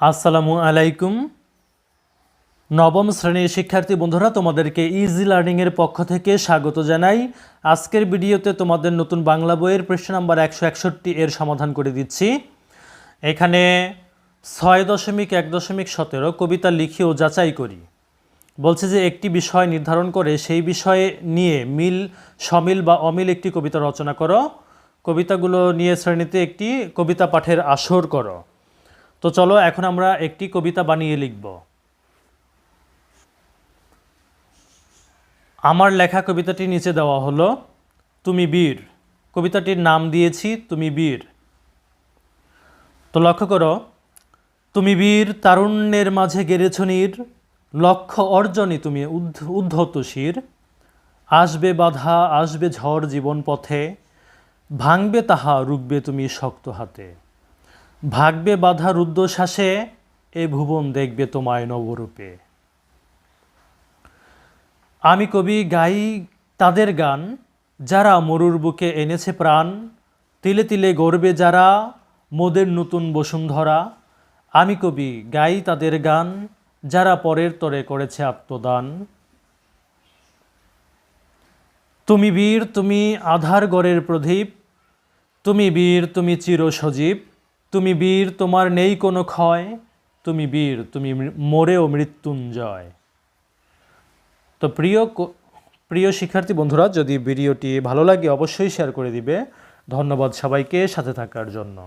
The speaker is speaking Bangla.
আসসালামু আলাইকুম। নবম শ্রেণির শিক্ষার্থী বন্ধুরা, তোমাদেরকে ইজি লার্নিংয়ের পক্ষ থেকে স্বাগত জানাই। আজকের ভিডিওতে তোমাদের নতুন বাংলা বইয়ের পৃষ্ঠা নাম্বার একশো একষট্টি এর সমাধান করে দিচ্ছি। এখানে ছয় দশমিক এক দশমিক সতেরো কবিতা লিখি ও যাচাই করি। বলছে যে, একটি বিষয় নির্ধারণ করে সেই বিষয়ে নিয়ে মিল, সমিল বা অমিল একটি কবিতা রচনা করো। কবিতাগুলো নিয়ে শ্রেণীতে একটি কবিতা পাঠের আসর করো। তো চলো, এখন আমরা একটি কবিতা বানিয়ে লিখব। আমার লেখা কবিতাটি নিচে দেওয়া হলো, তুমি বীর। কবিতাটির নাম দিয়েছি, তুমি বীর। তো লক্ষ্য করো, তুমি বীর, তারুণ্যের মাঝে গেড়েছ নীর। লক্ষ্য অর্জনই তুমি উদ্ধ- উদ্ধত শির। আসবে বাধা, আসবে ঝড় জীবন পথে। ভাঙবে তাহা, রুখবে তুমি শক্ত হাতে। ভাগবে বাধা রুদ্ধশ্বাসে এ ভুবন দেখবে তোমায় নবরূপে। আমি কবি, গাই তাদের গান, যারা মরুর বুকে এনেছে প্রাণ, তিলে তিলে গর্বে যারা মোদের নতুন বসুন্ধরা। আমি কবি, গাই তাদের গান, যারা পরের তরে করেছে আত্মদান। তুমি বীর, তুমি আধার গড়ের প্রদীপ, তুমি বীর, তুমি চির সজীব তুমি বীর, তোমার নেই কোনো ক্ষয়। তুমি বীর, তুমি মরেও মৃত্যুঞ্জয়। তো প্রিয় প্রিয় শিক্ষার্থী বন্ধুরা, যদি ভিডিওটি ভালো লাগে, অবশ্যই শেয়ার করে দিবে। ধন্যবাদ সবাইকে সাথে থাকার জন্য।